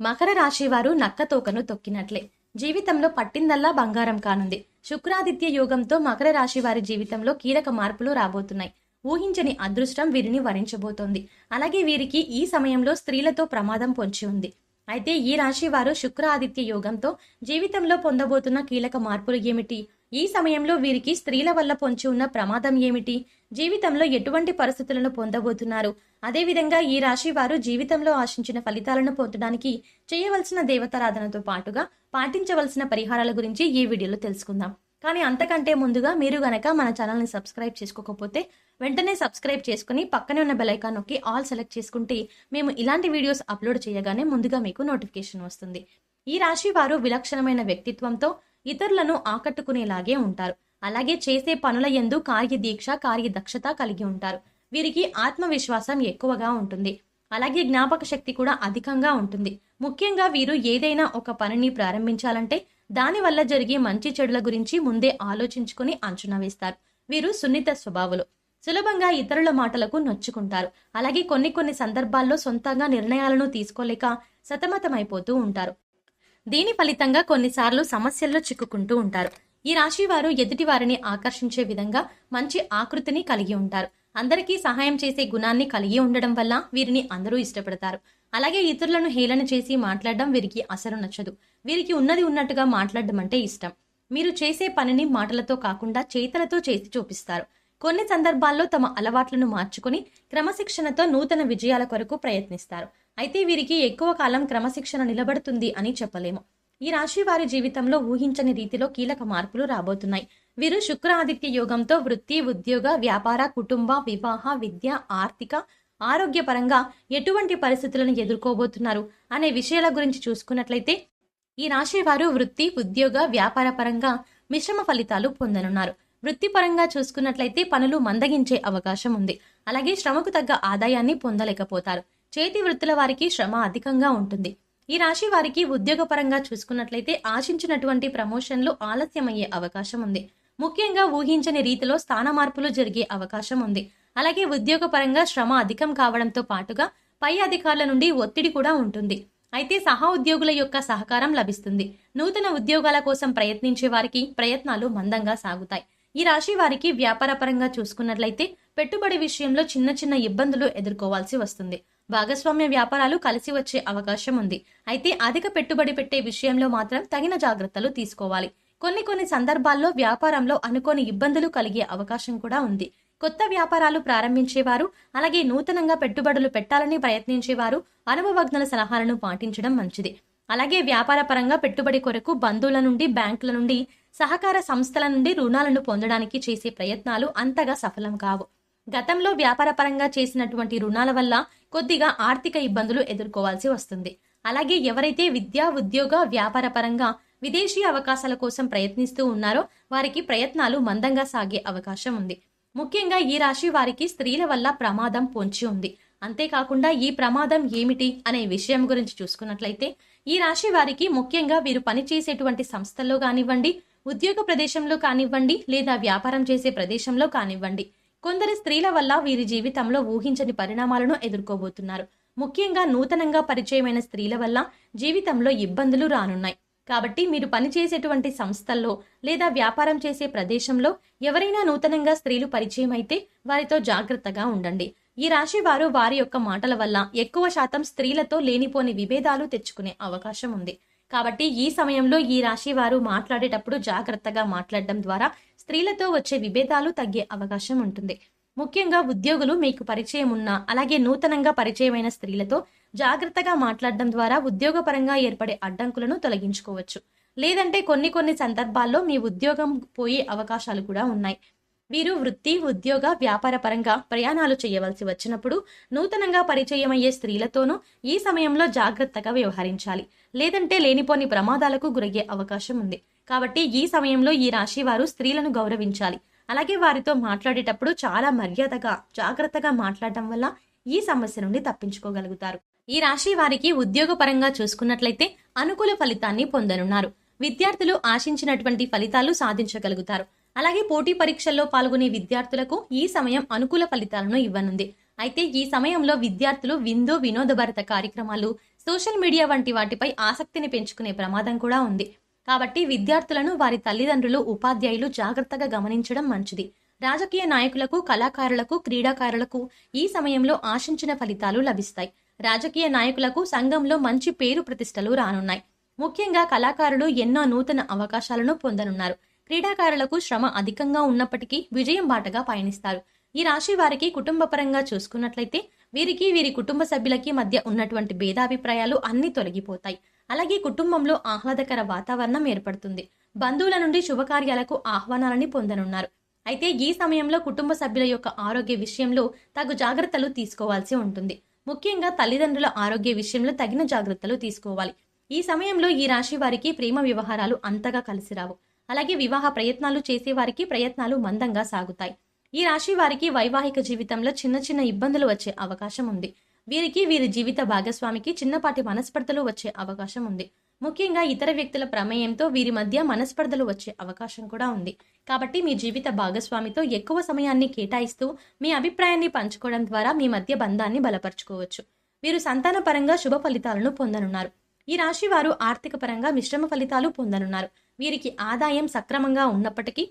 మకర రాశి వారు నక్క తోకను తొక్కినట్లే. జీవితంలో పట్టిందల్లా బంగారం కానుంది. శుక్రాదిత్య యోగంతో మకర రాశి వారి జీవితంలో కీలక మార్పులు రాబోతున్నాయి. ఊహించని అదృష్టం వీరిని వరించబోతోంది. అలాగే వీరికి ఈ సమయంలో స్త్రీలతో ప్రమాదం పొంచి ఉంది. అయితే ఈ రాశి వారు శుక్ర ఆదిత్య యోగంతో జీవితంలో పొందబోతున్న కీలక మార్పులు ఏమిటి? ఈ సమయంలో వీరికి స్త్రీల వల్ల పొంచి ఉన్న ప్రమాదం ఏమిటి? జీవితంలో ఎటువంటి పరిస్థితులను పొందబోతున్నారు? అదేవిధంగా ఈ రాశి వారు జీవితంలో ఆశించిన ఫలితాలను పొందడానికి చేయవలసిన దేవతారాధనతో పాటుగా పాటించవలసిన పరిహారాల గురించి ఈ వీడియోలో తెలుసుకుందాం. కానీ అంతకంటే ముందుగా మీరు గనక మన ఛానల్ని సబ్స్క్రైబ్ చేసుకోకపోతే వెంటనే సబ్స్క్రైబ్ చేసుకుని పక్కనే ఉన్న బెలైకాన్ నొక్కి ఆల్ సెలెక్ట్ చేసుకుంటే మేము ఇలాంటి వీడియోస్ అప్లోడ్ చేయగానే ముందుగా మీకు నోటిఫికేషన్ వస్తుంది. ఈ రాశి వారు విలక్షణమైన వ్యక్తిత్వంతో ఇతరులను ఆకట్టుకునేలాగే ఉంటారు. అలాగే చేసే పనుల యందు కార్యదీక్ష కార్యదక్షత కలిగి ఉంటారు. వీరికి ఆత్మవిశ్వాసం ఎక్కువగా ఉంటుంది. అలాగే జ్ఞాపక శక్తి కూడా అధికంగా ఉంటుంది. ముఖ్యంగా వీరు ఏదైనా ఒక పనిని ప్రారంభించాలంటే దానివల్ల జరిగే మంచి చెడుల గురించి ముందే ఆలోచించుకుని అంచనా వేస్తారు. వీరు సున్నిత స్వభావులు. సులభంగా ఇతరుల మాటలకు నొచ్చుకుంటారు. అలాగే కొన్ని కొన్ని సందర్భాల్లో సొంతంగా నిర్ణయాలను తీసుకోలేక సతమతమైపోతూ ఉంటారు. దీని ఫలితంగా కొన్నిసార్లు సమస్యల్లో చిక్కుకుంటూ ఉంటారు. ఈ రాశి వారు ఎదుటి వారిని ఆకర్షించే విధంగా మంచి ఆకృతిని కలిగి ఉంటారు. అందరికీ సహాయం చేసే గుణాన్ని కలిగి ఉండడం వల్ల వీరిని అందరూ ఇష్టపడతారు. అలాగే ఇతరులను హేళన చేసి మాట్లాడడం వీరికి అసలు నచ్చదు. వీరికి ఉన్నది ఉన్నట్టుగా మాట్లాడడం అంటే ఇష్టం. మీరు చేసే పనిని మాటలతో కాకుండా చేతలతో చేసి చూపిస్తారు. కొన్ని సందర్భాల్లో తమ అలవాట్లను మార్చుకుని క్రమశిక్షణతో నూతన విజయాల కొరకు ప్రయత్నిస్తారు. అయితే వీరికి ఎక్కువ కాలం క్రమశిక్షణ నిలబడుతుంది అని చెప్పలేము. ఈ రాశి వారి జీవితంలో ఊహించని రీతిలో కీలక మార్పులు రాబోతున్నాయి. వీరు శుక్ర ఆదిత్య యోగంతో వృత్తి ఉద్యోగ వ్యాపార కుటుంబ వివాహ విద్య ఆర్థిక ఆరోగ్యపరంగా ఎటువంటి పరిస్థితులను ఎదుర్కోబోతున్నారు అనే విషయాల గురించి చూసుకున్నట్లయితే ఈ రాశి వారు వృత్తి ఉద్యోగ వ్యాపార పరంగా మిశ్రమ ఫలితాలు పొందనున్నారు. వృత్తిపరంగా చూసుకున్నట్లయితే పనులు మందగించే అవకాశం ఉంది. అలాగే శ్రమకు తగ్గ ఆదాయాన్ని పొందలేకపోతారు. చేతి వృత్తుల వారికి శ్రమ అధికంగా ఉంటుంది. ఈ రాశి వారికి ఉద్యోగపరంగా చూసుకున్నట్లయితే ఆశించినటువంటి ప్రమోషన్లు ఆలస్యమయ్యే అవకాశం ఉంది. ముఖ్యంగా ఊహించని రీతిలో స్థాన మార్పులు జరిగే అవకాశం ఉంది. అలాగే ఉద్యోగపరంగా శ్రమ అధికం కావడంతో పాటుగా పై అధికారుల నుండి ఒత్తిడి కూడా ఉంటుంది. అయితే సహా ఉద్యోగుల యొక్క సహకారం లభిస్తుంది. నూతన ఉద్యోగాల కోసం ప్రయత్నించే వారికి ప్రయత్నాలు మందంగా సాగుతాయి. ఈ రాశి వారికి వ్యాపార పరంగా చూసుకున్నట్లయితే పెట్టుబడి విషయంలో చిన్న చిన్న ఇబ్బందులు ఎదుర్కోవాల్సి వస్తుంది. భాగస్వామ్య వ్యాపారాలు కలిసి వచ్చే అవకాశం ఉంది. అయితే అధిక పెట్టుబడి పెట్టే విషయంలో మాత్రం తగిన జాగ్రత్తలు తీసుకోవాలి. కొన్ని కొన్ని సందర్భాల్లో వ్యాపారంలో అనుకోని ఇబ్బందులు కలిగే అవకాశం కూడా ఉంది. కొత్త వ్యాపారాలు ప్రారంభించేవారు అలాగే నూతనంగా పెట్టుబడులు పెట్టాలని ప్రయత్నించేవారు అనుభవజ్ఞుల సలహాలను పాటించడం మంచిది. అలాగే వ్యాపార పరంగా పెట్టుబడి కొరకు బంధువుల నుండి బ్యాంకుల నుండి సహకార సంస్థల నుండి రుణాలను పొందడానికి చేసే ప్రయత్నాలు అంతగా సఫలం కావు. గతంలో వ్యాపార పరంగా చేసినటువంటి రుణాల వల్ల కొద్దిగా ఆర్థిక ఇబ్బందులు ఎదుర్కోవాల్సి వస్తుంది. అలాగే ఎవరైతే విద్యా ఉద్యోగ వ్యాపార పరంగా విదేశీ అవకాశాల కోసం ప్రయత్నిస్తూ ఉన్నారో వారికి ప్రయత్నాలు మందంగా సాగే అవకాశం ఉంది. ముఖ్యంగా ఈ రాశి వారికి స్త్రీల వల్ల ప్రమాదం పొంచి ఉంది. అంతేకాకుండా ఈ ప్రమాదం ఏమిటి అనే విషయం గురించి చూసుకున్నట్లయితే ఈ రాశి వారికి ముఖ్యంగా వీరు పనిచేసేటువంటి సంస్థల్లో కానివ్వండి ఉద్యోగ ప్రదేశంలో కానివ్వండి లేదా వ్యాపారం చేసే ప్రదేశంలో కానివ్వండి కొందరు స్త్రీల వల్ల వీరి జీవితంలో ఊహించని పరిణామాలను ఎదుర్కోబోతున్నారు. ముఖ్యంగా నూతనంగా పరిచయమైన స్త్రీల వల్ల జీవితంలో ఇబ్బందులు రానున్నాయి. కాబట్టి మీరు పనిచేసేటువంటి సంస్థల్లో లేదా వ్యాపారం చేసే ప్రదేశంలో ఎవరైనా నూతనంగా స్త్రీలు పరిచయం అయితే వారితో జాగ్రత్తగా ఉండండి. ఈ రాశి వారు వారి యొక్క మాటల వల్ల ఎక్కువ శాతం స్త్రీలతో లేనిపోని విభేదాలు తెచ్చుకునే అవకాశం ఉంది. కాబట్టి ఈ సమయంలో ఈ రాశి వారు మాట్లాడేటప్పుడు జాగ్రత్తగా మాట్లాడడం ద్వారా స్త్రీలతో వచ్చే విభేదాలు తగ్గే అవకాశం ఉంటుంది. ముఖ్యంగా ఉద్యోగులు మీకు పరిచయం ఉన్న అలాగే నూతనంగా పరిచయమైన స్త్రీలతో జాగ్రత్తగా మాట్లాడడం ద్వారా ఉద్యోగపరంగా ఏర్పడే అడ్డంకులను తొలగించుకోవచ్చు. లేదంటే కొన్ని కొన్ని సందర్భాల్లో మీ ఉద్యోగం పోయే అవకాశాలు కూడా ఉన్నాయి. వీరు వృత్తి ఉద్యోగ వ్యాపార పరంగా ప్రయాణాలు చేయవలసి వచ్చినప్పుడు నూతనంగా పరిచయమయ్యే స్త్రీలతోనూ ఈ సమయంలో జాగ్రత్తగా వ్యవహరించాలి. లేదంటే లేనిపోని ప్రమాదాలకు గురయ్యే అవకాశం ఉంది. కాబట్టి ఈ సమయంలో ఈ రాశి వారు స్త్రీలను గౌరవించాలి. అలాగే వారితో మాట్లాడేటప్పుడు చాలా మర్యాదగా జాగ్రత్తగా మాట్లాడటం వల్ల ఈ సమస్య నుండి తప్పించుకోగలుగుతారు. ఈ రాశి వారికి ఉద్యోగపరంగా చూసుకున్నట్లయితే అనుకూల ఫలితాన్ని పొందనున్నారు. విద్యార్థులు ఆశించినటువంటి ఫలితాలు సాధించగలుగుతారు. అలాగే పోటీ పరీక్షల్లో పాల్గొనే విద్యార్థులకు ఈ సమయం అనుకూల ఫలితాలను ఇవ్వనుంది. అయితే ఈ సమయంలో విద్యార్థులు విందు వినోదభరిత కార్యక్రమాలు సోషల్ మీడియా వంటి వాటిపై ఆసక్తిని పెంచుకునే ప్రమాదం కూడా ఉంది. కాబట్టి విద్యార్థులను వారి తల్లిదండ్రులు ఉపాధ్యాయులు జాగ్రత్తగా గమనించడం మంచిది. రాజకీయ నాయకులకు కళాకారులకు క్రీడాకారులకు ఈ సమయంలో ఆశించిన ఫలితాలు లభిస్తాయి. రాజకీయ నాయకులకు సంఘంలో మంచి పేరు ప్రతిష్టలు రానున్నాయి. ముఖ్యంగా కళాకారులు ఎన్నో నూతన అవకాశాలను పొందనున్నారు. క్రీడాకారులకు శ్రమ అధికంగా ఉన్నప్పటికీ విజయం బాటగా పయనిస్తారు. ఈ రాశి వారికి కుటుంబపరంగా చూసుకున్నట్లయితే వీరికి వీరి కుటుంబ సభ్యులకి మధ్య ఉన్నటువంటి భేదాభిప్రాయాలు అన్ని తొలగిపోతాయి. అలాగే కుటుంబంలో ఆహ్లాదకర వాతావరణం ఏర్పడుతుంది. బంధువుల నుండి శుభకార్యాలకు ఆహ్వానాలని పొందనున్నారు. అయితే ఈ సమయంలో కుటుంబ సభ్యుల యొక్క ఆరోగ్య విషయంలో తగు జాగ్రత్తలు తీసుకోవాల్సి ఉంటుంది. ముఖ్యంగా తల్లిదండ్రుల ఆరోగ్య విషయంలో తగిన జాగ్రత్తలు తీసుకోవాలి. ఈ సమయంలో ఈ రాశి వారికి ప్రేమ వ్యవహారాలు అంతగా కలిసి రావు. అలాగే వివాహ ప్రయత్నాలు చేసే వారికి ప్రయత్నాలు మందంగా సాగుతాయి. ఈ రాశి వారికి వైవాహిక జీవితంలో చిన్న చిన్న ఇబ్బందులు వచ్చే అవకాశం ఉంది. వీరికి వీరి జీవిత భాగస్వామికి చిన్నపాటి మనస్పర్ధలు వచ్చే అవకాశం ఉంది. ముఖ్యంగా ఇతర వ్యక్తుల ప్రమేయంతో వీరి మధ్య మనస్పర్ధలు వచ్చే అవకాశం కూడా ఉంది. కాబట్టి మీ జీవిత భాగస్వామితో ఎక్కువ సమయాన్ని కేటాయిస్తూ మీ అభిప్రాయాన్ని పంచుకోవడం ద్వారా మీ మధ్య బంధాన్ని బలపరుచుకోవచ్చు. వీరు సంతానపరంగా శుభ ఫలితాలను పొందనున్నారు. ఈ రాశి వారు ఆర్థిక పరంగా మిశ్రమ ఫలితాలు పొందనున్నారు. వీరికి ఆదాయం సక్రమంగా ఉన్నప్పటికీ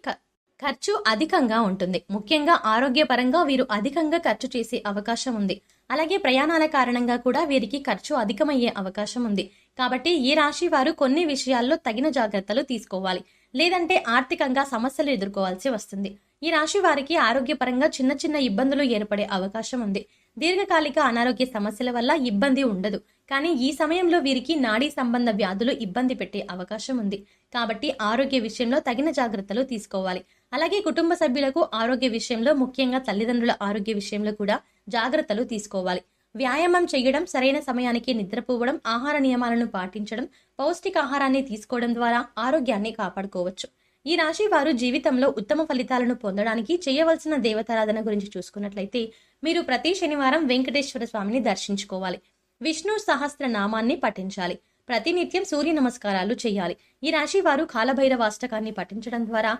ఖర్చు అధికంగా ఉంటుంది. ముఖ్యంగా ఆరోగ్యపరంగా వీరు అధికంగా ఖర్చు చేసే అవకాశం ఉంది. అలాగే ప్రయాణాల కారణంగా కూడా వీరికి ఖర్చు అధికమయ్యే అవకాశం ఉంది. కాబట్టి ఈ రాశి వారు కొన్ని విషయాల్లో తగిన జాగ్రత్తలు తీసుకోవాలి. లేదంటే ఆర్థికంగా సమస్యలు ఎదుర్కోవాల్సి వస్తుంది. ఈ రాశి వారికి ఆరోగ్యపరంగా చిన్న చిన్న ఇబ్బందులు ఏర్పడే అవకాశం ఉంది. దీర్ఘకాలిక అనారోగ్య సమస్యల వల్ల ఇబ్బంది ఉండదు. కానీ ఈ సమయంలో వీరికి నాడీ సంబంధ వ్యాధులు ఇబ్బంది పెట్టే అవకాశం ఉంది. కాబట్టి ఆరోగ్య విషయంలో తగిన జాగ్రత్తలు తీసుకోవాలి. అలాగే కుటుంబ సభ్యులకు ఆరోగ్య విషయంలో ముఖ్యంగా తల్లిదండ్రుల ఆరోగ్య విషయంలో కూడా జాగ్రత్తలు తీసుకోవాలి. వ్యాయామం చేయడం సరైన సమయానికి నిద్రపోవడం ఆహార నియమాలను పాటించడం పౌష్టికాహారాన్ని తీసుకోవడం ద్వారా ఆరోగ్యాన్ని కాపాడుకోవచ్చు. ఈ రాశి వారు జీవితంలో ఉత్తమ ఫలితాలను పొందడానికి చేయవలసిన దేవతారాధన గురించి చూసుకున్నట్లయితే మీరు ప్రతి శనివారం వెంకటేశ్వర స్వామిని దర్శించుకోవాలి. విష్ణు సహస్ర నామాన్ని పఠించాలి. ప్రతినిత్యం సూర్య నమస్కారాలు చేయాలి. ఈ రాశి వారు కాలభైరవాష్టకాన్ని పఠించడం ద్వారా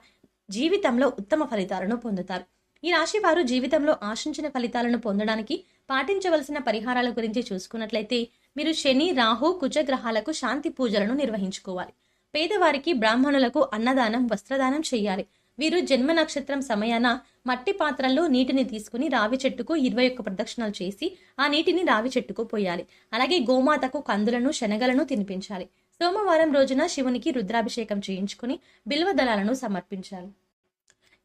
జీవితంలో ఉత్తమ ఫలితాలను పొందుతారు. ఈ రాశి వారు జీవితంలో ఆశించిన ఫలితాలను పొందడానికి పాటించవలసిన పరిహారాల గురించి చూసుకున్నట్లయితే మీరు శని రాహు కుజగ్రహాలకు శాంతి పూజలను నిర్వహించుకోవాలి. పేదవారికి బ్రాహ్మణులకు అన్నదానం వస్త్రదానం చేయాలి. వీరు జన్మ నక్షత్రం సమయాన మట్టి పాత్రల్లో నీటిని తీసుకుని రావి చెట్టుకు ఇరవై ఒక్క ప్రదక్షిణలు చేసి ఆ నీటిని రావి చెట్టుకు పోయాలి. అలాగే గోమాతకు కందులను శనగలను తినిపించాలి. సోమవారం రోజున శివునికి రుద్రాభిషేకం చేయించుకుని బిల్వ దళాలను సమర్పించాలి.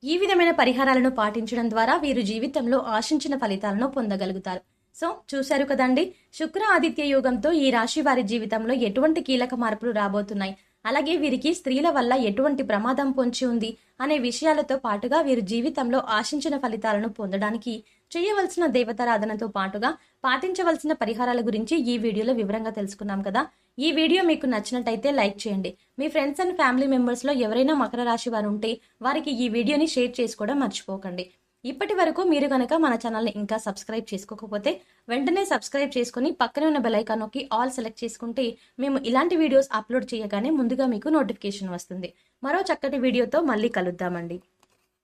ఈ విధమైన పరిహారాలను పాటించడం ద్వారా వీరు జీవితంలో ఆశించిన ఫలితాలను పొందగలుగుతారు. సో చూశారు కదండి? శుక్ర ఆదిత్య యోగంతో ఈ రాశి వారి జీవితంలో ఎటువంటి కీలక మార్పులు రాబోతున్నాయి? అలాగే వీరికి స్త్రీల వల్ల ఎటువంటి ప్రమాదం పొంచి ఉంది అనే విషయాలతో పాటుగా వీరు జీవితంలో ఆశించిన ఫలితాలను పొందడానికి చేయవలసిన దేవతారాధనతో పాటుగా పాటించవలసిన పరిహారాల గురించి ఈ వీడియోలో వివరంగా తెలుసుకున్నాం కదా. ఈ వీడియో మీకు నచ్చినట్టయితే లైక్ చేయండి. మీ ఫ్రెండ్స్ అండ్ ఫ్యామిలీ మెంబర్స్లో ఎవరైనా మకర రాశి వారు ఉంటే వారికి ఈ వీడియోని షేర్ చేసుకోవడం మర్చిపోకండి. ఇప్పటి వరకు మీరు కనుక మన ఛానల్ని ఇంకా సబ్స్క్రైబ్ చేసుకోకపోతే వెంటనే సబ్స్క్రైబ్ చేసుకుని పక్కనే ఉన్న బెలైకాన్ నొక్కి ఆల్ సెలెక్ట్ చేసుకుంటే మేము ఇలాంటి వీడియోస్ అప్లోడ్ చేయగానే ముందుగా మీకు నోటిఫికేషన్ వస్తుంది. మరో చక్కటి వీడియోతో మళ్ళీ కలుద్దామండి.